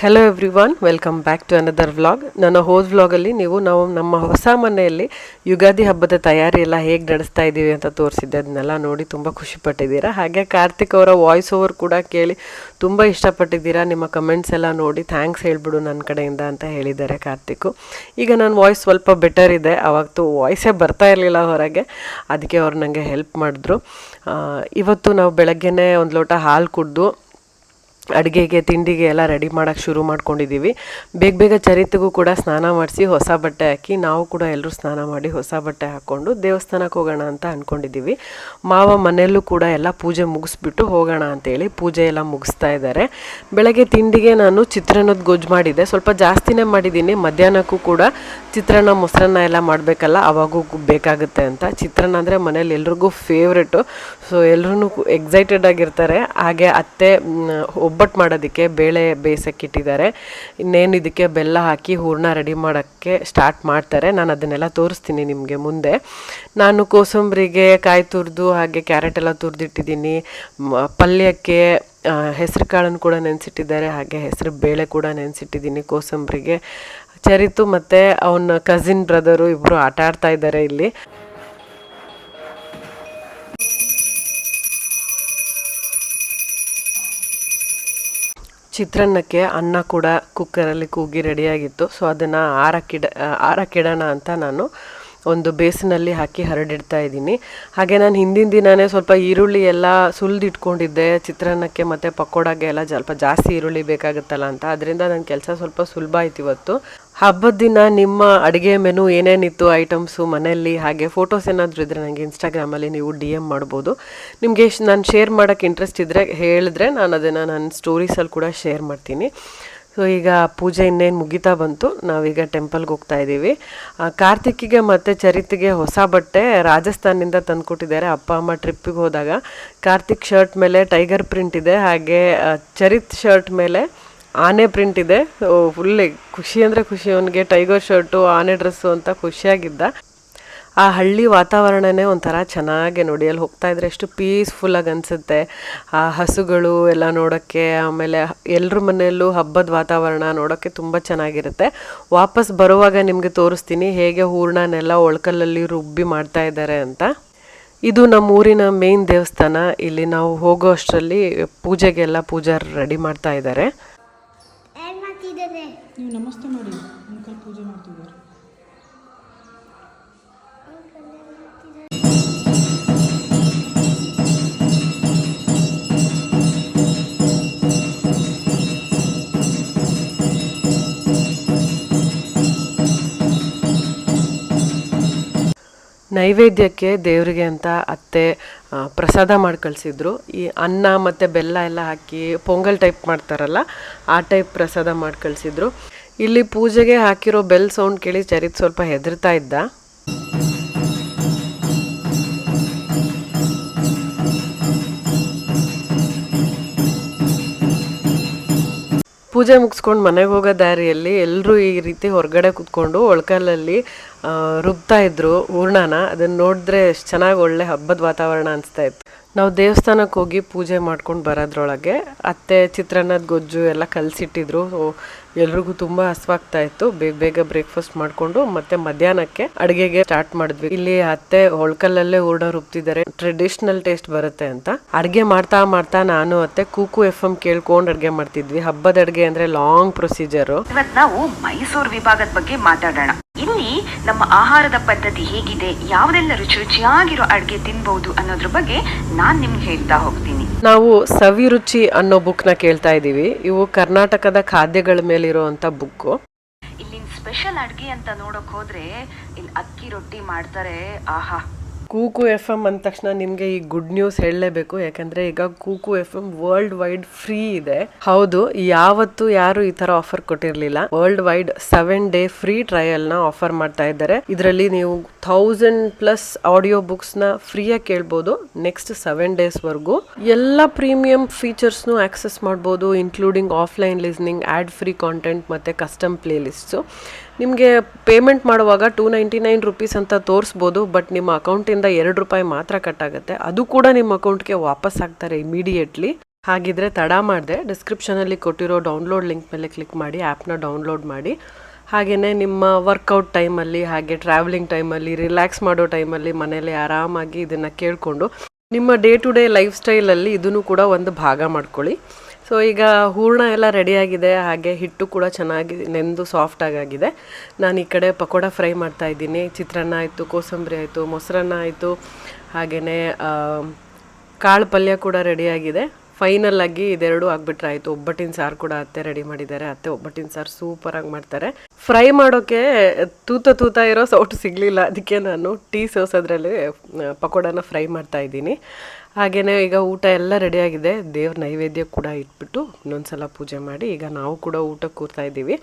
Hello everyone welcome back to another vlog ನನ್ನ ಹೋದ ವ್ಲಾಗಲ್ಲಿ ನೀವು ನಾವು ನಮ್ಮ ಹೊಸ ಮನೆಯಲ್ಲಿ ಯುಗಾದಿ ಹಬ್ಬದ ತಯಾರಿ ಎಲ್ಲ ಹೇಗೆ ನಡೆಸ್ತಾ ಇದ್ದೀವಿ ಅಂತ ತೋರಿಸಿದ್ದೆ ಅದನ್ನೆಲ್ಲ ನೋಡಿ ತುಂಬ ಖುಷಿಪಟ್ಟಿದ್ದೀರಾ ಹಾಗೆ ಕಾರ್ತಿಕ್ ಅವರ ವಾಯ್ಸ್ ಓವರ್ ಕೂಡ ಕೇಳಿ ತುಂಬ ಇಷ್ಟಪಟ್ಟಿದ್ದೀರಾ. ನಿಮ್ಮ ಕಮೆಂಟ್ಸ್ ಎಲ್ಲ ನೋಡಿ ಥ್ಯಾಂಕ್ಸ್ ಹೇಳಿಬಿಡು ನನ್ನ ಕಡೆಯಿಂದ ಅಂತ ಹೇಳಿದ್ದಾರೆ ಕಾರ್ತಿಕ್. ಈಗ ನನ್ನ ವಾಯ್ಸ್ ಸ್ವಲ್ಪ ಬೆಟರ್ ಇದೆ. ಅವಾಗತ್ತು ವಾಯ್ಸೇ ಬರ್ತಾ ಇರಲಿಲ್ಲ ಹೊರಗೆ. ಅದಕ್ಕೆ ಅವ್ರು ನನಗೆ ಹೆಲ್ಪ್ ಮಾಡಿದ್ರು. ಇವತ್ತು ನಾವು ಬೆಳಗ್ಗೆನೇ ಒಂದು ಲೋಟ ಹಾಲು ಕುಡಿದು ಅಡುಗೆಗೆ, ತಿಂಡಿಗೆ ಎಲ್ಲ ರೆಡಿ ಮಾಡೋಕ್ಕೆ ಶುರು ಮಾಡ್ಕೊಂಡಿದ್ದೀವಿ ಬೇಗ ಬೇಗ ಚರಿತಿಗೂ ಕೂಡ ಸ್ನಾನ ಮಾಡಿಸಿ ಹೊಸ ಬಟ್ಟೆ ಹಾಕಿ, ನಾವು ಕೂಡ ಎಲ್ಲರೂ ಸ್ನಾನ ಮಾಡಿ ಹೊಸ ಬಟ್ಟೆ ಹಾಕ್ಕೊಂಡು ದೇವಸ್ಥಾನಕ್ಕೆ ಹೋಗೋಣ ಅಂತ ಅಂದ್ಕೊಂಡಿದ್ದೀವಿ ಮಾವ ಮನೆಯಲ್ಲೂ ಕೂಡ ಎಲ್ಲ ಪೂಜೆ ಮುಗಿಸ್ಬಿಟ್ಟು ಹೋಗೋಣ ಅಂತೇಳಿ ಪೂಜೆ ಎಲ್ಲ ಮುಗಿಸ್ತಾ ಇದ್ದಾರೆ. ಬೆಳಗ್ಗೆ ತಿಂಡಿಗೆ ನಾನು ಚಿತ್ರಾನ್ನದ ಗೊಜ್ಜು ಮಾಡಿದ್ದೆ. ಸ್ವಲ್ಪ ಜಾಸ್ತಿನೇ ಮಾಡಿದ್ದೀನಿ. ಮಧ್ಯಾಹ್ನಕ್ಕೂ ಕೂಡ ಚಿತ್ರಾನ್ನ, ಮೊಸರನ್ನ ಎಲ್ಲ ಮಾಡಬೇಕಲ್ಲ, ಅವಾಗೂ ಬೇಕಾಗುತ್ತೆ ಅಂತ. ಚಿತ್ರಾನ್ನ ಅಂದರೆ ಮನೇಲಿ ಎಲ್ರಿಗೂ ಫೇವ್ರೆಟು ಸೊ ಎಲ್ಲರೂ ಎಕ್ಸೈಟೆಡ್ ಆಗಿರ್ತಾರೆ. ಹಾಗೆ ಅತ್ತೆ ಒಬ್ಬಟ್ಟು ಮಾಡೋದಕ್ಕೆ ಬೇಳೆ ಬೇಯಿಸೋಕ್ಕಿಟ್ಟಿದ್ದಾರೆ ಇನ್ನೇನು ಇದಕ್ಕೆ ಬೆಲ್ಲ ಹಾಕಿ ಹೂರಣ ರೆಡಿ ಮಾಡೋಕ್ಕೆ ಸ್ಟಾರ್ಟ್ ಮಾಡ್ತಾರೆ. ನಾನು ಅದನ್ನೆಲ್ಲ ತೋರಿಸ್ತೀನಿ ನಿಮಗೆ ಮುಂದೆ. ನಾನು ಕೋಸಂಬರಿಗೆ ಕಾಯಿ ತುರಿದು, ಹಾಗೆ ಕ್ಯಾರೆಟ್ ಎಲ್ಲ ತುರಿದಿಟ್ಟಿದ್ದೀನಿ. ಪಲ್ಯಕ್ಕೆ ಹೆಸರು ಕಾಳನ್ನು ಕೂಡ ನೆನೆಸಿಟ್ಟಿದ್ದಾರೆ. ಹಾಗೆ ಹೆಸರು ಬೇಳೆ ಕೂಡ ನೆನೆಸಿಟ್ಟಿದ್ದೀನಿ ಕೋಸಂಬರಿಗೆ. ಚರಿತು ಮತ್ತು ಅವನ ಕಸಿನ್ ಬ್ರದರು ಇಬ್ಬರು ಆಟ ಆಡ್ತಾ ಇದ್ದಾರೆ ಇಲ್ಲಿ. ಚಿತ್ರಾನ್ನಕ್ಕೆ ಅನ್ನ ಕೂಡ ಕುಕ್ಕರಲ್ಲಿ ಕೂಗಿ ರೆಡಿಯಾಗಿತ್ತು ಸೊ ಅದನ್ನು ಆರಕ್ಕಿಡ ಆರಕ್ಕಿಡೋಣ ಅಂತ ನಾನು ಒಂದು ಬೇಸಿನಲ್ಲಿ ಹಾಕಿ ಹರಡಿಡ್ತಾ ಇದ್ದೀನಿ. ಹಾಗೆ ನಾನು ಹಿಂದಿನ ದಿನವೇ ಸ್ವಲ್ಪ ಈರುಳ್ಳಿ ಎಲ್ಲ ಸುಲಿದಿಟ್ಕೊಂಡಿದ್ದೆ. ಚಿತ್ರಾನ್ನಕ್ಕೆ ಮತ್ತು ಪಕೋಡಾಗೆ ಎಲ್ಲ ಸ್ವಲ್ಪ ಜಾಸ್ತಿ ಈರುಳ್ಳಿ ಬೇಕಾಗುತ್ತಲ್ಲ ಅಂತ. ಅದರಿಂದ ನನ್ನ ಕೆಲಸ ಸ್ವಲ್ಪ ಸುಲಭ ಆಯ್ತು ಇವತ್ತು. ಹಬ್ಬದ ದಿನ ನಿಮ್ಮ ಅಡುಗೆ ಮೆನು ಏನೇನಿತ್ತು, ಐಟಮ್ಸು ಮನೆಯಲ್ಲಿ, ಹಾಗೆ ಫೋಟೋಸ್ ಏನಾದರೂ ಇದ್ದರೆ ನನಗೆ ಇನ್ಸ್ಟಾಗ್ರಾಮಲ್ಲಿ ನೀವು ಡಿ ಎಂ ಮಾಡ್ಬೋದು. ನಿಮಗೆ ನಾನು ಶೇರ್ ಮಾಡೋಕ್ಕೆ ಇಂಟ್ರೆಸ್ಟ್ ಇದ್ದರೆ ಹೇಳಿದ್ರೆ ನಾನು ಅದನ್ನು ನನ್ನ ಸ್ಟೋರೀಸಲ್ಲಿ ಕೂಡ ಶೇರ್ ಮಾಡ್ತೀನಿ. ಸೊ ಈಗ ಪೂಜೆ ಇನ್ನೇನು ಮುಗಿತಾ ಬಂತು, ನಾವೀಗ ಟೆಂಪಲ್ಗೆ ಹೋಗ್ತಾ ಇದ್ದೀವಿ. ಕಾರ್ತಿಕಿಗೆ ಮತ್ತು ಚರಿತಿಗೆ ಹೊಸ ಬಟ್ಟೆ ರಾಜಸ್ಥಾನಿಂದ ತಂದುಕೊಟ್ಟಿದ್ದಾರೆ ಅಪ್ಪ, ಅಮ್ಮ ಟ್ರಿಪ್ಪಿಗೆ ಹೋದಾಗ. ಕಾರ್ತಿಕ್ ಶರ್ಟ್ ಮೇಲೆ ಟೈಗರ್ ಪ್ರಿಂಟ್ ಇದೆ, ಹಾಗೆ ಚರಿತ್ ಶರ್ಟ್ ಮೇಲೆ ಆನೆ ಪ್ರಿಂಟ್ ಇದೆ. ಫುಲ್ ಖುಷಿ ಅಂದರೆ ಖುಷಿ. ಅವನಿಗೆ ಟೈಗರ್ ಶರ್ಟು, ಆನೆ ಡ್ರೆಸ್ಸು ಅಂತ ಖುಷಿಯಾಗಿದ್ದ. ಆ ಹಳ್ಳಿ ವಾತಾವರಣನೇ ಒಂಥರ ಚೆನ್ನಾಗಿ ನೋಡಿ ಅಲ್ಲಿ ಹೋಗ್ತಾ ಇದ್ರೆ ಎಷ್ಟು ಪೀಸ್ಫುಲ್ಲಾಗಿ ಅನಿಸುತ್ತೆ. ಆ ಹಸುಗಳು ಎಲ್ಲ ನೋಡೋಕ್ಕೆ ಆಮೇಲೆ ಎಲ್ಲರ ಮನೆಯಲ್ಲೂ ಹಬ್ಬದ ವಾತಾವರಣ ನೋಡೋಕ್ಕೆ ತುಂಬ ಚೆನ್ನಾಗಿರುತ್ತೆ. ವಾಪಸ್ ಬರುವಾಗ ನಿಮಗೆ ತೋರಿಸ್ತೀನಿ ಹೇಗೆ ಹೂರ್ಣನೆಲ್ಲ ಒಳ್ಕಲ್ಲಲ್ಲಿ ರುಬ್ಬಿ ಮಾಡ್ತಾ ಇದ್ದಾರೆ ಅಂತ. ಇದು ನಮ್ಮ ಊರಿನ ಮೇನ್ ದೇವಸ್ಥಾನ. ಇಲ್ಲಿ ನಾವು ಹೋಗೋ ಅಷ್ಟರಲ್ಲಿ ಪೂಜೆಗೆಲ್ಲ ಪೂಜಾರ್ ರೆಡಿ ಮಾಡ್ತಾ ಇದ್ದಾರೆ. ನೀವು ನಮಸ್ತೆ ಮಾಡಿ ಅಂಕಲ್ ಪೂಜೆ ಮಾಡ್ತಿದ್ದಾರೆ. ನೈವೇದ್ಯಕ್ಕೆ ದೇವರಿಗೆ ಅಂತ ಅತ್ತೆ ಪ್ರಸಾದ ಮಾಡಿ ಕಳಿಸಿದ್ರು. ಈ ಅನ್ನ ಮತ್ತು ಬೆಲ್ಲ ಎಲ್ಲ ಹಾಕಿ ಪೊಂಗಲ್ ಟೈಪ್ ಮಾಡ್ತಾರಲ್ಲ, ಆ ಟೈಪ್ ಪ್ರಸಾದ ಮಾಡಿ ಕಳಿಸಿದ್ರು. ಇಲ್ಲಿ ಪೂಜೆಗೆ ಹಾಕಿರೋ ಬೆಲ್ ಸೌಂಡ್ ಕೇಳಿ ಚರಿತ್ ಸ್ವಲ್ಪ ಹೆದರ್ತಾ ಇದ್ದ. ಪೂಜೆ ಮುಗಿಸ್ಕೊಂಡು ಮನೆಗೆ ಹೋಗೋ ದಾರಿಯಲ್ಲಿ ಎಲ್ಲರೂ ಈ ರೀತಿ ಹೊರಗಡೆ ಕುತ್ಕೊಂಡು ಒಳ್ಕಲ್ಲಲ್ಲಿ ರುಬ್ತಾ ಇದ್ರು ಹೂರ್ಣನ ಅದನ್ನ ನೋಡಿದ್ರೆ ಎಷ್ಟು ಚೆನ್ನಾಗಿ ಒಳ್ಳೆ ಹಬ್ಬದ ವಾತಾವರಣ ಅನಿಸ್ತಾ ಇತ್ತು. ನಾವು ದೇವಸ್ಥಾನಕ್ಕೆ ಹೋಗಿ ಪೂಜೆ ಮಾಡ್ಕೊಂಡು ಬರೋದ್ರೊಳಗೆ ಅತ್ತೆ ಚಿತ್ರಾನ್ನದ ಗೊಜ್ಜು ಎಲ್ಲ ಕಲಸಿಟ್ಟಿದ್ರು. ಎಲ್ರಿಗೂ ತುಂಬ ಹಸ್ವಾಗ್ತಾ ಇತ್ತು. ಬೇಗ ಬೇಗ ಬ್ರೇಕ್ಫಾಸ್ಟ್ ಮಾಡಿಕೊಂಡು ಮತ್ತೆ ಮಧ್ಯಾಹ್ನಕ್ಕೆ ಅಡುಗೆಗೆ ಸ್ಟಾರ್ಟ್ ಮಾಡಿದ್ವಿ. ಇಲ್ಲಿ ಅತ್ತೆ ಹೊಳ್ಕಲ್ಲಲ್ಲೇ ಹೂರ್ಣ ರುಬ್ತಿದ್ದಾರೆ. ಟ್ರೆಡಿಷನಲ್ ಟೇಸ್ಟ್ ಬರುತ್ತೆ ಅಂತ. ಅಡುಗೆ ಮಾಡ್ತಾ ಮಾಡ್ತಾ ನಾನು ಅತ್ತೆ ಕೂಕು ಎಫ್ ಎಂ ಕೇಳ್ಕೊಂಡು ಅಡುಗೆ ಮಾಡ್ತಿದ್ವಿ. ಹಬ್ಬದ ಅಡುಗೆ ಅಂದ್ರೆ ಲಾಂಗ್ ಪ್ರೊಸೀಜರು ನಾವು ಮೈಸೂರು ವಿಭಾಗದ ಬಗ್ಗೆ ಮಾತಾಡೋಣ. ಇಲ್ಲಿ ನಮ್ಮ ಆಹಾರದ ಪದ್ಧತಿ ಹೇಗಿದೆ ಯಾವುದೆಲ್ಲ ರುಚಿ ರುಚಿಯಾಗಿರೋ ಅಡುಗೆ ತಿನ್ಬಹುದು ಅನ್ನೋದ್ರ ಬಗ್ಗೆ ನಾನ್ ನಿಮ್ಗೆ ಹೇಳ್ತಾ ಹೋಗ್ತೀನಿ. ನಾವು ಸವಿ ರುಚಿ ಅನ್ನೋ ಬುಕ್ನ ಕೇಳ್ತಾ ಇದ್ದೀವಿ. ಇವು ಕರ್ನಾಟಕದ ಖಾದ್ಯಗಳ ಮೇಲಿರುವಂತ ಬುಕ್ಕು ಇಲ್ಲಿನ ಸ್ಪೆಷಲ್ ಅಡುಗೆ ಅಂತ ನೋಡಕ್ ಹೋದ್ರೆ ಇಲ್ಲಿ ಅಕ್ಕಿ ರೊಟ್ಟಿ ಮಾಡ್ತಾರೆ ಆಹಾ. ಕೂಕು ಎಫ್ ಎಂ ಅಂದ ತಕ್ಷಣ ನಿಮಗೆ ಈ ಗುಡ್ ನ್ಯೂಸ್ ಹೇಳಲೇಬೇಕು. ಯಾಕಂದ್ರೆ ಈಗ Kuku F M worldwide free ಇದೆ. ಹೌದು, ಯಾವತ್ತು ಯಾರು ಈ ತರ ಆಫರ್ ಕೊಟ್ಟಿರ್ಲಿಲ್ಲ. World wide seven day free ಟ್ರಯಲ್ನ ಆಫರ್ ಮಾಡ್ತಾ ಇದ್ದಾರೆ. ಇದರಲ್ಲಿ ನೀವು ಥೌಸಂಡ್ ಪ್ಲಸ್ ಆಡಿಯೋ ಬುಕ್ಸ್ನ ಫ್ರೀಯಾಗಿ ಕೇಳ್ಬೋದು ನೆಕ್ಸ್ಟ್ ಸೆವೆನ್ ಡೇಸ್ ವರ್ಗೂ. ಎಲ್ಲ ಪ್ರೀಮಿಯಂ ಫೀಚರ್ಸ್ ನು ಆಕ್ಸೆಸ್ ಮಾಡ್ಬೋದು including offline listening ad free content ಮತ್ತೆ ಕಸ್ಟಮ್ ಪ್ಲೇ ಲಿಸ್ಟ್ಸು ನಿಮಗೆ ಪೇಮೆಂಟ್ ಮಾಡುವಾಗ ಟೂ ನೈಂಟಿ ನೈನ್ ರುಪೀಸ್ ಅಂತ ತೋರಿಸ್ಬೋದು ಬಟ್ ನಿಮ್ಮ ಅಕೌಂಟಿಂದ ಎರಡು ರೂಪಾಯಿ ಮಾತ್ರ ಕಟ್ ಆಗುತ್ತೆ. ಅದು ಕೂಡ ನಿಮ್ಮ ಅಕೌಂಟ್ಗೆ ವಾಪಸ್ ಆಗ್ತಾರೆ ಇಮಿಡಿಯೇಟ್ಲಿ ಹಾಗಿದ್ರೆ ತಡ ಮಾಡಿದೆ ಡಿಸ್ಕ್ರಿಪ್ಷನಲ್ಲಿ ಕೊಟ್ಟಿರೋ ಡೌನ್ಲೋಡ್ ಲಿಂಕ್ ಮೇಲೆ ಕ್ಲಿಕ್ ಮಾಡಿ ಆ್ಯಪ್ನ ಡೌನ್ಲೋಡ್ ಮಾಡಿ. ಹಾಗೆಯೇ ನಿಮ್ಮ ವರ್ಕೌಟ್ ಟೈಮಲ್ಲಿ ಹಾಗೆ ಟ್ರಾವೆಲಿಂಗ್ ಟೈಮಲ್ಲಿ ರಿಲ್ಯಾಕ್ಸ್ ಮಾಡೋ ಟೈಮಲ್ಲಿ ಮನೇಲಿ ಆರಾಮಾಗಿ ಇದನ್ನು ಕೇಳಿಕೊಂಡು, ನಿಮ್ಮ ಡೇ ಟು ಡೇ ಲೈಫ್ ಸ್ಟೈಲಲ್ಲಿ ಇದನ್ನು ಕೂಡ ಒಂದು ಭಾಗ ಮಾಡ್ಕೊಳ್ಳಿ. ಸೊ ಈಗ ಹೂರ್ಣ ಎಲ್ಲ ರೆಡಿಯಾಗಿದೆ ಹಾಗೆ ಹಿಟ್ಟು ಕೂಡ ಚೆನ್ನಾಗಿ ನೆಂದು ಸಾಫ್ಟ್ ಆಗಿದೆ ನಾನು ಈ ಕಡೆ ಪಕೋಡ ಫ್ರೈ ಮಾಡ್ತಾ ಇದ್ದೀನಿ. ಚಿತ್ರಾನ್ನ ಆಯಿತು, ಕೋಸಂಬರಿ ಆಯಿತು, ಮೊಸರನ್ನ ಆಯಿತು ಹಾಗೆಯೇ ಕಾಳು ಪಲ್ಯ ಕೂಡ ರೆಡಿಯಾಗಿದೆ ಫೈನಲ್ ಆಗಿ ಇದೆರಡು ಆಗ್ಬಿಟ್ರೆ ಆಯಿತು ಒಬ್ಬಟ್ಟಿನ ಸಾರು ಕೂಡ ಅತ್ತೆ ರೆಡಿ ಮಾಡಿದ್ದಾರೆ. ಅತ್ತೆ ಒಬ್ಬಟ್ಟಿನ ಸಾರು ಸೂಪರಾಗಿ ಮಾಡ್ತಾರೆ. ಫ್ರೈ ಮಾಡೋಕ್ಕೆ ತೂತ ತೂತ ಇರೋ ಸೌಟ್ ಸಿಗಲಿಲ್ಲ. ಅದಕ್ಕೆ ನಾನು ಟೀ ಸೋಸ್ ಅದರಲ್ಲಿ ಪಕೋಡನ ಫ್ರೈ ಮಾಡ್ತಾ ಇದ್ದೀನಿ. ಹಾಗೆಯೇ ಈಗ ಊಟ ಎಲ್ಲ ರೆಡಿಯಾಗಿದೆ ದೇವ್ರ ನೈವೇದ್ಯ ಕೂಡ ಇಟ್ಬಿಟ್ಟು ಇನ್ನೊಂದ್ಸಲ ಪೂಜೆ ಮಾಡಿ ಈಗ ನಾವು ಕೂಡ ಊಟಕ್ಕೆ ಕೂರ್ತಾ ಇದ್ದೀವಿ.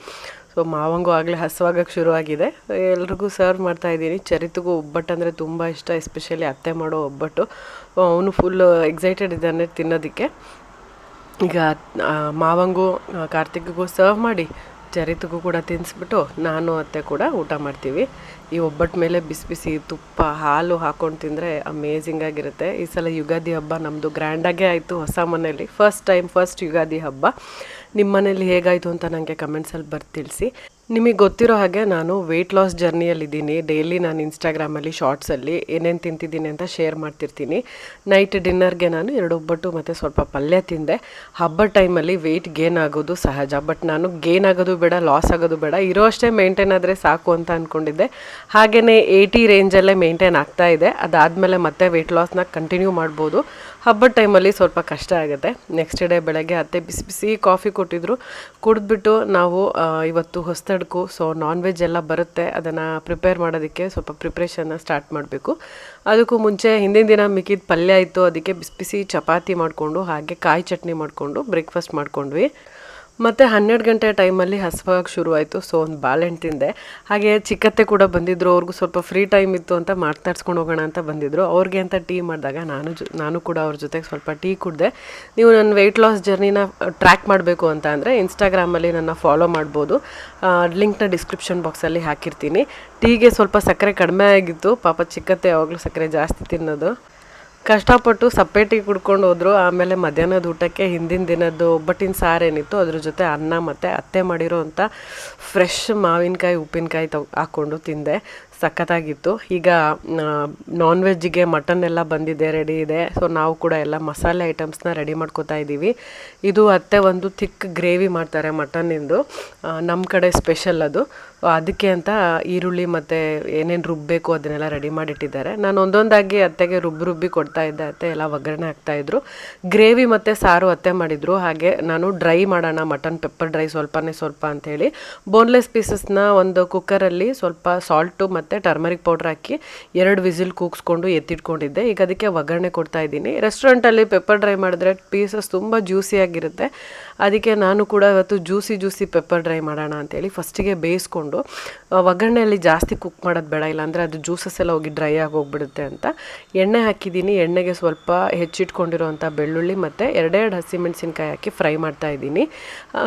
ಸೊ ಮಾವಂಗೂ ಆಗಲೇ ಹಸುವಾಗಕ್ಕೆ ಶುರುವಾಗಿದೆ. ಎಲ್ರಿಗೂ ಸರ್ವ್ ಮಾಡ್ತಾ ಇದ್ದೀನಿ. ಚರಿತಿಗೂ ಒಬ್ಬಟ್ಟು ಅಂದರೆ ತುಂಬ ಇಷ್ಟ ಎಸ್ಪೆಷಲಿ ಅತ್ತೆ ಮಾಡೋ ಒಬ್ಬಟ್ಟು. ಅವನು ಫುಲ್ ಎಕ್ಸೈಟೆಡ್ ಇದ್ದಾನೆ ತಿನ್ನೋದಕ್ಕೆ. ಈಗ ಮಾವಂಗು ಕಾರ್ತಿಕ್ಗೂ ಸರ್ವ್ ಮಾಡಿ ಚರಿತಿಗೂ ಕೂಡ ತಿನ್ನಿಸ್ಬಿಟ್ಟು ನಾನು, ಅತ್ತೆ ಕೂಡ ಊಟ ಮಾಡ್ತೀವಿ. ಈ ಒಬ್ಬಟ್ಟು ಮೇಲೆ ಬಿಸಿ ಬಿಸಿ ತುಪ್ಪ, ಹಾಲು ಹಾಕೊಂಡು ತಿಂದರೆ ಅಮೇಝಿಂಗ್ ಆಗಿರುತ್ತೆ. ಈ ಸಲ ಯುಗಾದಿ ಹಬ್ಬ ನಮ್ಮದು ಗ್ರ್ಯಾಂಡಾಗೇ ಆಯಿತು ಹೊಸ ಮನೆಯಲ್ಲಿ. ಫಸ್ಟ್ ಟೈಮ್ ಫಸ್ಟ್ ಯುಗಾದಿ ಹಬ್ಬ. ನಿಮ್ಮ ಮನೇಲಿ ಹೇಗಾಯಿತು ಅಂತ ನನಗೆ ಕಮೆಂಟ್ಸಲ್ಲಿ ಬರ್ದು ತಿಳಿಸಿ. ನಿಮಗೆ ಗೊತ್ತಿರೋ ಹಾಗೆ ನಾನು ವೆಯ್ಟ್ ಲಾಸ್ ಜರ್ನಿಯಲ್ಲಿದ್ದೀನಿ ಡೈಲಿ ನಾನು ಇನ್ಸ್ಟಾಗ್ರಾಮಲ್ಲಿ ಶಾರ್ಟ್ಸಲ್ಲಿ ಏನೇನು ತಿಂತಿದ್ದೀನಿ ಅಂತ ಶೇರ್ ಮಾಡ್ತಿರ್ತೀನಿ. ನೈಟ್ ಡಿನ್ನರ್ಗೆ ನಾನು ಎರಡು ಒಬ್ಬಟ್ಟು ಮತ್ತು ಸ್ವಲ್ಪ ಪಲ್ಯ ತಿಂದೆ. ಹಬ್ಬದ ಟೈಮಲ್ಲಿ ವೆಯ್ಟ್ ಗೇನ್ ಆಗೋದು ಸಹಜ ಬಟ್ ನಾನು ಗೇನ್ ಆಗೋದು ಬೇಡ ಲಾಸ್ ಆಗೋದು ಬೇಡ. ಇರೋ ಅಷ್ಟೇ ಮೇಂಟೈನ್ ಆದರೆ ಸಾಕು ಅಂತ ಅಂದ್ಕೊಂಡಿದ್ದೆ ಹಾಗೆಯೇ ಏಯ್ಟಿ ರೇಂಜಲ್ಲೇ ಮೇಂಟೈನ್ ಆಗ್ತಾ ಇದೆ. ಅದಾದಮೇಲೆ ಮತ್ತೆ ವೆಯ್ಟ್ ಲಾಸ್ನ ಕಂಟಿನ್ಯೂ ಮಾಡ್ಬೋದು. ಹಬ್ಬದ ಟೈಮಲ್ಲಿ ಸ್ವಲ್ಪ ಕಷ್ಟ ಆಗುತ್ತೆ. ನೆಕ್ಸ್ಟ್ ಡೇ ಬೆಳಗ್ಗೆ ಅತ್ತೆ ಬಿಸಿ ಬಿಸಿ ಕಾಫಿ ಕೊಟ್ಟಿದ್ರು. ಕುಡಿದ್ಬಿಟ್ಟು ನಾವು ಇವತ್ತು ಇವತ್ತು ಹೊಸ್ತಡ್ಕು ಸೊ ನಾನ್ ವೆಜ್ ಎಲ್ಲ ಬರುತ್ತೆ. ಅದನ್ನು ಪ್ರಿಪೇರ್ ಮಾಡೋದಕ್ಕೆ ಸ್ವಲ್ಪ ಪ್ರಿಪ್ರೇಷನ್ನ ಸ್ಟಾರ್ಟ್ ಮಾಡಬೇಕು. ಅದಕ್ಕೂ ಮುಂಚೆ ಹಿಂದಿನ ದಿನ ಮಿಕ್ಕಿದ ಪಲ್ಯ ಇತ್ತು. ಅದಕ್ಕೆ ಬಿಸಿ ಬಿಸಿ ಚಪಾತಿ ಮಾಡಿಕೊಂಡು, ಹಾಗೆ ಕಾಯಿ ಚಟ್ನಿ ಮಾಡಿಕೊಂಡು ಬ್ರೇಕ್ಫಾಸ್ಟ್ ಮಾಡ್ಕೊಂಡ್ವಿ. ಮತ್ತು ಹನ್ನೆರಡು ಗಂಟೆ ಟೈಮಲ್ಲಿ ಹಸುವಾಗಿ ಶುರುವಾಯಿತು. ಸೊ ಒಂದು ಬಾಳೆಹಣ್ಣು ತಿಂದೆ. ಹಾಗೆ ಚಿಕ್ಕತ್ತೆ ಕೂಡ ಬಂದಿದ್ದರು ಅವ್ರಿಗೂ ಸ್ವಲ್ಪ ಫ್ರೀ ಟೈಮ್ ಇತ್ತು ಅಂತ ಮಾತಾಡ್ಸ್ಕೊಂಡು ಹೋಗೋಣ ಅಂತ ಬಂದಿದ್ದರು ಅವ್ರಿಗೆ ಅಂತ ಟೀ ಮಾಡಿದಾಗ ನಾನು ಜೊ, ನಾನು ಕೂಡ ಅವ್ರ ಜೊತೆಗೆ ಸ್ವಲ್ಪ ಟೀ ಕುಡಿದೆ. ನೀವು ನನ್ನ ವೆಯ್ಟ್ ಲಾಸ್ ಜರ್ನಿನ ಟ್ರ್ಯಾಕ್ ಮಾಡಬೇಕು ಅಂತ ಅಂದರೆ ಇನ್ಸ್ಟಾಗ್ರಾಮಲ್ಲಿ ನನ್ನ ಫಾಲೋ ಮಾಡ್ಬೋದು. ಲಿಂಕ್ನ ಡಿಸ್ಕ್ರಿಪ್ಷನ್ ಬಾಕ್ಸಲ್ಲಿ ಹಾಕಿರ್ತೀನಿ. ಟೀಗೆ ಸ್ವಲ್ಪ ಸಕ್ಕರೆ ಕಡಿಮೆ ಆಗಿತ್ತು. ಪಾಪ ಚಿಕ್ಕತ್ತೆ ಯಾವಾಗಲೂ ಸಕ್ಕರೆ ಜಾಸ್ತಿ ತಿನ್ನೋದು. ಕಷ್ಟಪಟ್ಟು ಸಪ್ರೇಟಿಗೆ ಕುಡ್ಕೊಂಡು ಹೋದ್ರು. ಆಮೇಲೆ ಮಧ್ಯಾಹ್ನದ ಊಟಕ್ಕೆ ಹಿಂದಿನ ದಿನದ್ದು ಒಬ್ಬಟ್ಟಿನ ಸಾರು ಏನಿತ್ತು ಅದ್ರ ಜೊತೆ ಅನ್ನ ಮತ್ತು ಅತ್ತೆ ಮಾಡಿರೋ ಅಂಥ ಫ್ರೆಶ್ ಮಾವಿನಕಾಯಿ, ಉಪ್ಪಿನಕಾಯಿ ತಗೊ ಹಾಕ್ಕೊಂಡು ತಿಂದೆ. ಸಖತ್ತಾಗಿತ್ತು. ಈಗ ನಾನ್ ವೆಜ್ಜಿಗೆ ಮಟನ್ ಎಲ್ಲ ಬಂದಿದೆ ರೆಡಿ ಇದೆ. ಸೊ ನಾವು ಕೂಡ ಎಲ್ಲ ಮಸಾಲೆ ಐಟಮ್ಸ್ನ ರೆಡಿ ಮಾಡ್ಕೋತಾ ಇದ್ದೀವಿ. ಇದು ಅತ್ತೆ ಒಂದು ಥಿಕ್ ಗ್ರೇವಿ ಮಾಡ್ತಾರೆ ಮಟನ್ನಿಂದು ನಮ್ಮ ಕಡೆ ಸ್ಪೆಷಲ್ ಅದು. ಅದಕ್ಕೆ ಅಂತ ಈರುಳ್ಳಿ ಮತ್ತು ಏನೇನು ರುಬ್ಬಬೇಕು ಅದನ್ನೆಲ್ಲ ರೆಡಿ ಮಾಡಿಟ್ಟಿದ್ದಾರೆ. ನಾನು ಒಂದೊಂದಾಗಿ ಅತ್ತೆಗೆ ರುಬ್ಬಿ ರುಬ್ಬಿ ಕೊಡ್ತಾ ಇದ್ದೆ. ಅತ್ತೆ ಎಲ್ಲ ಒಗ್ಗರಣೆ ಹಾಕ್ತಾಯಿದ್ರು ಗ್ರೇವಿ ಮತ್ತು ಸಾರು ಅತ್ತೆ ಮಾಡಿದರು. ಹಾಗೆ ನಾನು ಡ್ರೈ ಮಾಡೋಣ, ಮಟನ್ ಪೆಪ್ಪರ್ ಡ್ರೈ ಸ್ವಲ್ಪನೇ ಸ್ವಲ್ಪ ಅಂಥೇಳಿ. ಬೋನ್ಲೆಸ್ ಪೀಸಸ್ನ ಒಂದು ಕುಕ್ಕರಲ್ಲಿ ಸ್ವಲ್ಪ ಸಾಲ್ಟು ಮತ್ತು ಟರ್ಮರಿಕ್ ಪೌಡ್ರ್ ಹಾಕಿ ಎರಡು ವಿಸಿಲ್ ಕೂಗಿಸ್ಕೊಂಡು ಎತ್ತಿಟ್ಕೊಂಡಿದ್ದೆ. ಈಗ ಅದಕ್ಕೆ ಒಗ್ಗರಣೆ ಕೊಡ್ತಾ ಇದ್ದೀನಿ. ರೆಸ್ಟೋರೆಂಟಲ್ಲಿ ಪೆಪ್ಪರ್ ಡ್ರೈ ಮಾಡಿದ್ರೆ ಪೀಸಸ್ ತುಂಬ ಜ್ಯೂಸಿಯಾಗಿರುತ್ತೆ ಅದಕ್ಕೆ ನಾನು ಕೂಡ ಇವತ್ತು ಜ್ಯೂಸಿ ಜ್ಯೂಸಿ ಪೆಪ್ಪರ್ ಡ್ರೈ ಮಾಡೋಣ ಅಂತೇಳಿ ಫಸ್ಟಿಗೆ ಬೇಯಿಸ್ಕೊಂಡು ಆ, ಒಗ್ಗರಣೆಯಲ್ಲಿ ಜಾಸ್ತಿ ಕುಕ್ ಮಾಡೋದು ಬೇಡ ಇಲ್ಲಾಂದರೆ ಅದು ಜ್ಯೂಸಸ್ ಎಲ್ಲ ಹೋಗಿ ಡ್ರೈ ಆಗಿ ಹೋಗ್ಬಿಡುತ್ತೆ ಅಂತ. ಎಣ್ಣೆ ಹಾಕಿದ್ದೀನಿ ಎಣ್ಣೆಗೆ ಸ್ವಲ್ಪ ಹೆಚ್ಚಿಟ್ಕೊಂಡಿರುವಂಥ ಬೆಳ್ಳುಳ್ಳಿ ಮತ್ತು ಎರಡೆರಡು ಹಸಿಮೆಣಸಿನ್ಕಾಯಿ ಹಾಕಿ ಫ್ರೈ ಮಾಡ್ತಾ ಇದ್ದೀನಿ.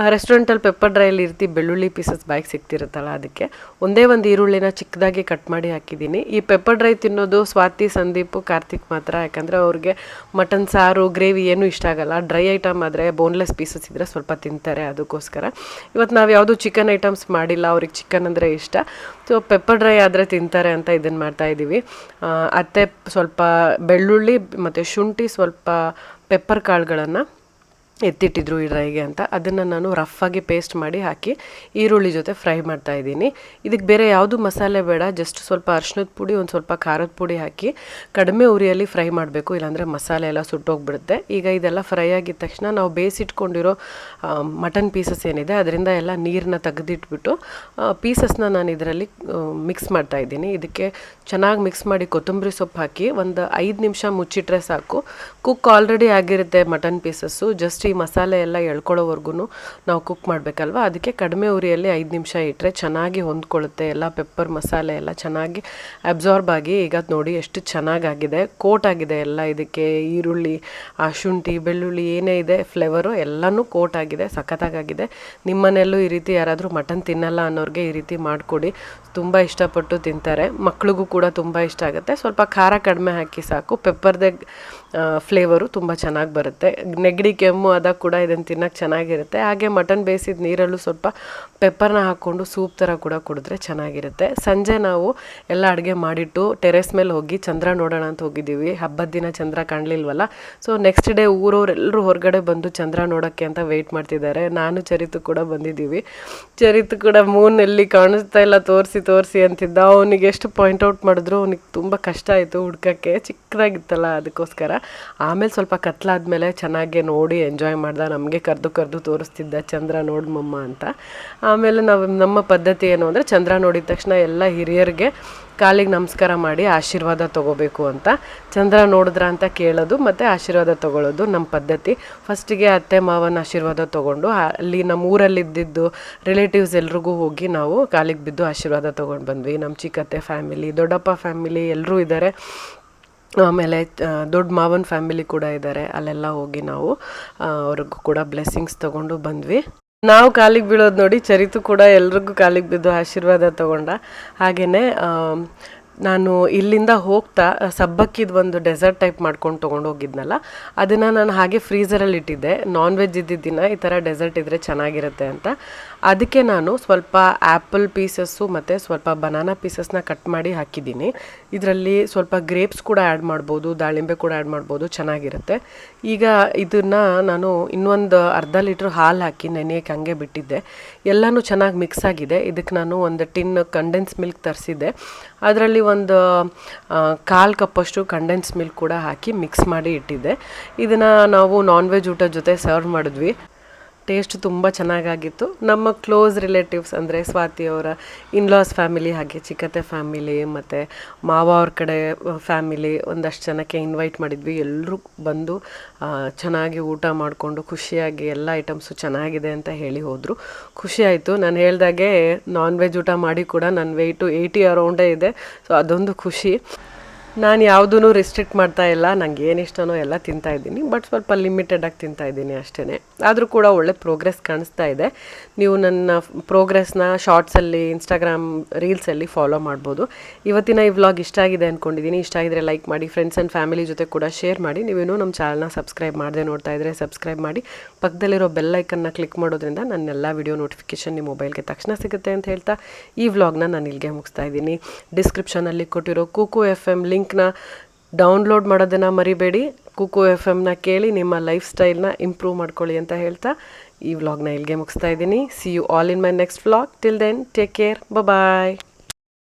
ರೆಸ್ಟೋರೆಂಟಲ್ಲಿ ಪೆಪ್ಪರ್ ಡ್ರೈಯಲ್ಲಿ ಇರ್ತಿ ಬೆಳ್ಳುಳ್ಳಿ ಪೀಸಸ್ ಬಾಯಿಗೆ ಸಿಗ್ತಿರುತ್ತಲ್ಲ ಅದಕ್ಕೆ. ಒಂದೇ ಒಂದು ಈರುಳ್ಳಿನ ಚಿಕ್ಕದಾಗಿ ಕಟ್ ಮಾಡಿ ಹಾಕಿದ್ದೀನಿ. ಈ ಪೆಪ್ಪರ್ ಡ್ರೈ ತಿನ್ನೋದು ಸ್ವಾತಿ ಸಂದೀಪ್ ಕಾರ್ತಿಕ್ ಮಾತ್ರ ಯಾಕಂದರೆ ಅವ್ರಿಗೆ ಮಟನ್ ಸಾರು ಗ್ರೇವಿ ಏನೂ ಇಷ್ಟ ಆಗಲ್ಲ. ಡ್ರೈ ಐಟಮ್ ಆದರೆ ಬೋನ್ಲೆಸ್ ಪೀಸಸ್ ಇದ್ದರೆ ಸ್ವಲ್ಪ ತಿಂತಾರೆ ಅದಕ್ಕೋಸ್ಕರ. ಇವತ್ತು ನಾವು ಯಾವುದು ಚಿಕನ್ ಐಟಮ್ಸ್ ಮಾಡಿಲ್ಲ ಅವ್ರಿಗೆ ಚಿಕನ್ ಅಂದರೆ ಇಷ್ಟ. ಸೊ ಪೆಪ್ಪರ್ ಡ್ರೈ ಆದರೆ ತಿಂತಾರೆ ಅಂತ ಇದನ್ನು ಮಾಡ್ತಾ ಇದ್ದೀವಿ ಆ, ಅತ್ತೆ ಸ್ವಲ್ಪ ಬೆಳ್ಳುಳ್ಳಿ ಮತ್ತು ಶುಂಠಿ ಸ್ವಲ್ಪ ಪೆಪ್ಪರ್ ಕಾಳುಗಳನ್ನು ಎತ್ತಿಟ್ಟಿದ್ರು ಈ ಡ್ರೈಗೆ ಅಂತ. ಅದನ್ನು ನಾನು ರಫಾಗಿ ಪೇಸ್ಟ್ ಮಾಡಿ ಹಾಕಿ ಈರುಳ್ಳಿ ಜೊತೆ ಫ್ರೈ ಮಾಡ್ತಾ ಇದ್ದೀನಿ. ಇದಕ್ಕೆ ಬೇರೆ ಯಾವುದು ಮಸಾಲೆ ಬೇಡ ಜಸ್ಟ್ ಸ್ವಲ್ಪ ಅರ್ಶಿನದ ಪುಡಿ, ಒಂದು ಸ್ವಲ್ಪ ಖಾರದ ಪುಡಿ ಹಾಕಿ ಕಡಿಮೆ ಉರಿಯಲ್ಲಿ ಫ್ರೈ ಮಾಡಬೇಕು. ಇಲ್ಲಾಂದರೆ ಮಸಾಲೆ ಎಲ್ಲ ಸುಟ್ಟೋಗ್ಬಿಡುತ್ತೆ. ಈಗ ಇದೆಲ್ಲ ಫ್ರೈ ಆಗಿದ ತಕ್ಷಣ ನಾವು ಬೇಯಿಸಿಟ್ಕೊಂಡಿರೋ ಮಟನ್ ಪೀಸಸ್ ಏನಿದೆ, ಅದರಿಂದ ಎಲ್ಲ ನೀರನ್ನ ತೆಗೆದಿಟ್ಬಿಟ್ಟು ಪೀಸಸ್ನ ನಾನು ಇದರಲ್ಲಿ ಮಿಕ್ಸ್ ಮಾಡ್ತಾ ಇದ್ದೀನಿ. ಇದಕ್ಕೆ ಚೆನ್ನಾಗಿ ಮಿಕ್ಸ್ ಮಾಡಿ ಕೊತ್ತಂಬರಿ ಸೊಪ್ಪು ಹಾಕಿ ಒಂದು ಐದು ನಿಮಿಷ ಮುಚ್ಚಿಟ್ರೆ ಸಾಕು. ಕುಕ್ ಆಲ್ರೆಡಿ ಆಗಿರುತ್ತೆ ಮಟನ್ ಪೀಸಸ್ಸು ಜಸ್ಟ್ ಈ ಮಸಾಲೆ ಎಲ್ಲ ಎಳ್ಕೊಳ್ಳೋವರೆಗೂ ನಾವು ಕುಕ್ ಮಾಡಬೇಕಲ್ವ? ಅದಕ್ಕೆ ಕಡಿಮೆ ಉರಿಯಲ್ಲಿ ಐದು ನಿಮಿಷ ಇಟ್ಟರೆ ಚೆನ್ನಾಗಿ ಹೊಂದ್ಕೊಳ್ಳುತ್ತೆ. ಎಲ್ಲ ಪೆಪ್ಪರ್ ಮಸಾಲೆ ಎಲ್ಲ ಚೆನ್ನಾಗಿ ಅಬ್ಸಾರ್ಬ್ ಆಗಿ ಈಗ ನೋಡಿ ಎಷ್ಟು ಚೆನ್ನಾಗಾಗಿದೆ. ಕೋಟ್ ಆಗಿದೆ ಎಲ್ಲ ಇದಕ್ಕೆ. ಈರುಳ್ಳಿ ಆ ಶುಂಠಿ ಬೆಳ್ಳುಳ್ಳಿ ಏನೇ ಇದೆ ಫ್ಲೇವರು ಎಲ್ಲನೂ ಕೋಟ್ ಆಗಿದೆ ಸಖತ್ತಾಗಿದೆ ನಿಮ್ಮನೆಯಲ್ಲೂ ಈ ರೀತಿ ಯಾರಾದರೂ ಮಟನ್ ತಿನ್ನಲ್ಲ ಅನ್ನೋರಿಗೆ ಈ ರೀತಿ ಮಾಡಿಕೊಡಿ. ತುಂಬ ಇಷ್ಟಪಟ್ಟು ತಿಂತಾರೆ. ಮಕ್ಳಿಗೂ ಕೂಡ ತುಂಬ ಇಷ್ಟ ಆಗುತ್ತೆ. ಸ್ವಲ್ಪ ಖಾರ ಕಡಿಮೆ ಹಾಕಿ ಸಾಕು. ಪೆಪ್ಪರ್ದೆ ಫ್ಲೇವರು ತುಂಬ ಚೆನ್ನಾಗಿ ಬರುತ್ತೆ. ನೆಗಡಿ, ಕೆಮ್ಮು ಆದಾಗ ಕೂಡ ಇದನ್ನು ತಿನ್ನೋಕೆ ಚೆನ್ನಾಗಿರುತ್ತೆ. ಹಾಗೆ ಮಟನ್ ಬೇಯಿಸಿದ ನೀರಲ್ಲೂ ಸ್ವಲ್ಪ ಪೆಪ್ಪರ್ನ ಹಾಕ್ಕೊಂಡು ಸೂಪ್ ಥರ ಕೂಡ ಕುಡಿದ್ರೆ ಚೆನ್ನಾಗಿರುತ್ತೆ. ಸಂಜೆ ನಾವು ಎಲ್ಲ ಅಡುಗೆ ಮಾಡಿಟ್ಟು ಟೆರೆಸ್ ಮೇಲೆ ಹೋಗಿ ಚಂದ್ರ ನೋಡೋಣ ಅಂತ ಹೋಗಿದ್ದೀವಿ. ಹಬ್ಬದ ದಿನ ಚಂದ್ರ ಕಾಣಲಿಲ್ವಲ್ಲ? ಸೊ ನೆಕ್ಸ್ಟ್ ಡೇ ಊರವರೆಲ್ಲರೂ ಹೊರಗಡೆ ಬಂದು ಚಂದ್ರ ನೋಡೋಕ್ಕೆ ಅಂತ ವೆಯ್ಟ್ ಮಾಡ್ತಿದ್ದಾರೆ. ನಾನು ಚರಿತು ಕೂಡ ಬಂದಿದ್ದೀವಿ. ಚರಿತು ಕೂಡ ಮೂನ್ ಎಲ್ಲಿ ಕಾಣಿಸ್ತಾ ಇಲ್ಲ, ತೋರಿಸಿ ತೋರಿಸಿ ಅಂತಿದ್ದ. ಅವನಿಗೆ ಎಷ್ಟು ಪಾಯಿಂಟ್ ಔಟ್ ಮಾಡಿದ್ರು, ಅವನಿಗೆ ತುಂಬ ಕಷ್ಟ ಆಯಿತು ಹುಡ್ಕೋಕ್ಕೆ. ಚಿಕ್ಕದಾಗಿತ್ತಲ್ಲ ಅದಕ್ಕೋಸ್ಕರ. ಆಮೇಲೆ ಸ್ವಲ್ಪ ಕತ್ಲಾದ್ಮೇಲೆ ಚೆನ್ನಾಗಿ ನೋಡಿ ಎಂಜಾಯ್ ಮಾಡ್ದೆ ನಮಗೆ ಕರೆದು ಕರೆದು ತೋರಿಸ್ತಿದ್ದ ಚಂದ್ರ ನೋಡು ಮಮ್ಮ ಅಂತ. ಆಮೇಲೆ ನಾವು ನಮ್ಮ ಪದ್ಧತಿ ಏನು ಅಂದರೆ ಚಂದ್ರ ನೋಡಿದ ತಕ್ಷಣ ಎಲ್ಲ ಹಿರಿಯರಿಗೆ ಕಾಲಿಗೆ ನಮಸ್ಕಾರ ಮಾಡಿ ಆಶೀರ್ವಾದ ತಗೋಬೇಕು ಅಂತ. ಚಂದ್ರ ನೋಡಿದ್ರ ಅಂತ ಕೇಳೋದು ಮತ್ತು ಆಶೀರ್ವಾದ ತಗೊಳ್ಳೋದು ನಮ್ಮ ಪದ್ಧತಿ. ಫಸ್ಟಿಗೆ ಅತ್ತೆ ಮಾವನ ಆಶೀರ್ವಾದ ತೊಗೊಂಡು ಅಲ್ಲಿ ನಮ್ಮ ಊರಲ್ಲಿ ಇದ್ದಿದ್ದು ರಿಲೇಟಿವ್ಸ್ ಎಲ್ರಿಗೂ ಹೋಗಿ ನಾವು ಕಾಲಿಗೆ ಬಿದ್ದು ಆಶೀರ್ವಾದ ತೊಗೊಂಡು ಬಂದ್ವಿ. ನಮ್ಮ ಚಿಕ್ಕತ್ತೆ ಫ್ಯಾಮಿಲಿ ದೊಡ್ಡಪ್ಪ ಫ್ಯಾಮಿಲಿ ಎಲ್ಲರೂ ಇದ್ದಾರೆ ಆಮೇಲೆ ದೊಡ್ಡ ಮಾವನ ಫ್ಯಾಮಿಲಿ ಕೂಡ ಇದ್ದಾರೆ ಅಲ್ಲೆಲ್ಲ ಹೋಗಿ ನಾವು ಅವ್ರಿಗೂ ಕೂಡ ಬ್ಲೆಸ್ಸಿಂಗ್ಸ್ ತಗೊಂಡು ಬಂದ್ವಿ. ನಾವು ಕಾಲಿಗೆ ಬೀಳೋದು ನೋಡಿ ಚರಿತು ಕೂಡ ಎಲ್ರಿಗೂ ಕಾಲಿಗೆ ಬಿದ್ದು ಆಶೀರ್ವಾದ ತಗೊಂಡ. ಹಾಗೆಯೇ ನಾನು ಇಲ್ಲಿಂದ ಹೋಗ್ತಾ, ಸಬ್ಬಕ್ಕಿದ ಒಂದು ಡೆಸರ್ಟ್ ಟೈಪ್ ಮಾಡ್ಕೊಂಡು ತೊಗೊಂಡು ಹೋಗಿದ್ನಲ್ಲ, ಅದನ್ನು ನಾನು ಹಾಗೆ ಫ್ರೀಸರಲ್ಲಿ ಇಟ್ಟಿದ್ದೆ. ನಾನ್ ವೆಜ್ ಇದ್ದಿದ್ದ ದಿನ ಈ ಥರ ಡೆಸರ್ಟ್ ಇದ್ದರೆ ಚೆನ್ನಾಗಿರುತ್ತೆ ಅಂತ. ಅದಕ್ಕೆ ನಾನು ಸ್ವಲ್ಪ ಆ್ಯಪಲ್ ಪೀಸಸ್ಸು ಮತ್ತು ಸ್ವಲ್ಪ ಬನಾನಾ ಪೀಸಸ್ನ ಕಟ್ ಮಾಡಿ ಹಾಕಿದ್ದೀನಿ. ಇದರಲ್ಲಿ ಸ್ವಲ್ಪ ಗ್ರೇಪ್ಸ್ ಕೂಡ ಆ್ಯಡ್ ಮಾಡ್ಬೋದು, ದಾಳಿಂಬೆ ಕೂಡ ಆ್ಯಡ್ ಮಾಡ್ಬೋದು, ಚೆನ್ನಾಗಿರುತ್ತೆ. ಈಗ ಇದನ್ನು ನಾನು ಇನ್ನೊಂದು ಅರ್ಧ ಲೀಟ್ರ್ ಹಾಲು ಹಾಕಿ ನೆನೆಯಕ್ಕೆ ಹಂಗೆ ಬಿಟ್ಟಿದ್ದೆ. ಎಲ್ಲನೂ ಚೆನ್ನಾಗಿ ಮಿಕ್ಸ್ ಆಗಿದೆ. ಇದಕ್ಕೆ ನಾನು ಒಂದು ಟಿನ್ ಕಂಡೆನ್ಸ್ ಮಿಲ್ಕ್ ತರಿಸಿದ್ದೆ. ಅದರಲ್ಲಿ ಒಂದು ಕಾಲು ಕಪ್ಪಷ್ಟು ಕಂಡೆನ್ಸ್ ಮಿಲ್ಕ್ ಕೂಡ ಹಾಕಿ ಮಿಕ್ಸ್ ಮಾಡಿ ಇಟ್ಟಿದ್ದೆ. ಇದನ್ನು ನಾವು ನಾನ್ ವೆಜ್ ಊಟದ ಜೊತೆ ಸರ್ವ್ ಮಾಡಿದ್ವಿ. ಟೇಸ್ಟ್ ತುಂಬ ಚೆನ್ನಾಗಾಗಿತ್ತು. ನಮ್ಮ ಕ್ಲೋಸ್ ರಿಲೇಟಿವ್ಸ್ ಅಂದರೆ ಸ್ವಾತಿ ಅವರ ಇನ್ಲಾಸ್ ಫ್ಯಾಮಿಲಿ ಹಾಗೆ ಚಿಕ್ಕತ್ತೆ ಫ್ಯಾಮಿಲಿ ಮತ್ತು ಮಾವ ಅವ್ರ ಕಡೆ ಫ್ಯಾಮಿಲಿ ಒಂದಷ್ಟು ಜನಕ್ಕೆ ಇನ್ವೈಟ್ ಮಾಡಿದ್ವಿ. ಎಲ್ಲರೂ ಬಂದು ಚೆನ್ನಾಗಿ ಊಟ ಮಾಡಿಕೊಂಡು ಖುಷಿಯಾಗಿ ಎಲ್ಲ ಐಟಮ್ಸು ಚೆನ್ನಾಗಿದೆ ಅಂತ ಹೇಳಿ ಹೋದರು. ಖುಷಿಯಾಯಿತು ನಾನು ಹೇಳ್ದಾಗೆ ನಾನ್ ವೆಜ್ ಊಟ ಮಾಡಿ ಕೂಡ ನನ್ನ ವೆಯ್ಟು ಏಯ್ಟಿ ಅರೌಂಡೇ ಇದೆ. ಸೊ ಅದೊಂದು ಖುಷಿ. ನಾನು ಯಾವುದೂ ರಿಸ್ಟ್ರಿಕ್ಟ್ ಮಾಡ್ತಾ ಇಲ್ಲ. ನಂಗೆ ಏನು ಇಷ್ಟನೋ ಎಲ್ಲ ತಿಂತಾ ಇದ್ದೀನಿ. ಬಟ್ ಸ್ವಲ್ಪ ಲಿಮಿಟೆಡಾಗಿ ತಿಂತಾ ಇದ್ದೀನಿ ಅಷ್ಟೇ ಆದರೂ ಕೂಡ ಒಳ್ಳೆ ಪ್ರೋಗ್ರೆಸ್ ಕಾಣಿಸ್ತಾ ಇದೆ. ನೀವು ನನ್ನ ಪ್ರೋಗ್ರೆಸ್ನ ಶಾರ್ಟ್ಸಲ್ಲಿ ಇನ್ಸ್ಟಾಗ್ರಾಮ್ ರೀಲ್ಸಲ್ಲಿ ಫಾಲೋ ಮಾಡ್ಬೋದು. ಇವತ್ತಿನ ಈ ವ್ಲಾಗ್ ಇಷ್ಟ ಆಗಿದೆ ಅಂದ್ಕೊಂಡಿದ್ದೀನಿ ಇಷ್ಟ ಆಗಿದ್ರೆ ಲೈಕ್ ಮಾಡಿ ಫ್ರೆಂಡ್ಸ್ ಆ್ಯಂಡ್ ಫ್ಯಾಮಿಲಿ ಜೊತೆ ಕೂಡ ಶೇರ್ ಮಾಡಿ. ನೀವೇನು ನಮ್ಮ ಚಾನಲ್ನ ಸಬ್ಸ್ಕ್ರೈಬ್ ಮಾಡದೆ ನೋಡ್ತಾ ಇದ್ದರೆ ಸಬ್ಸ್ಕ್ರೈಬ್ ಮಾಡಿ. ಪಕ್ಕದಲ್ಲಿರೋ ಬೆಲ್ ಐಕನ್ನ ಕ್ಲಿಕ್ ಮಾಡೋದ್ರಿಂದ ನನ್ನ ಎಲ್ಲ ವಿಡಿಯೋ ನೋಟಿಫಿಕೇಷನ್ ನಿಮ್ಮ ಮೊಬೈಲ್ಗೆ ತಕ್ಷಣ ಸಿಗುತ್ತೆ ಅಂತ ಹೇಳ್ತಾ ಈ ವ್ಲಾಗ್ನ ನಾನು ಇಲ್ಲಿಗೆ ಮುಗಿಸ್ತಾ ಇದ್ದೀನಿ. ಡಿಸ್ಕ್ರಿಪ್ಷನಲ್ಲಿ ಕೊಟ್ಟಿರೋ ಕೂಕು ಎಫ್ ಎಂ ಲಿಂಕ್ನ ಡೌನ್ಲೋಡ್ ಮಾಡೋದನ್ನು ಮರಿಬೇಡಿ. ಕುಕು ಎಫ್ ಎಮ್ನ ಕೇಳಿ ನಿಮ್ಮ ಲೈಫ್ ಸ್ಟೈಲ್ನ ಇಂಪ್ರೂವ್ ಮಾಡ್ಕೊಳ್ಳಿ ಅಂತ ಹೇಳ್ತಾ ಈ ವ್ಲಾಗ್ನ ಇಲ್ಲಿಗೆ ಮುಗಿಸ್ತಾ ಇದ್ದೀನಿ. See you all in my next vlog till then take care bye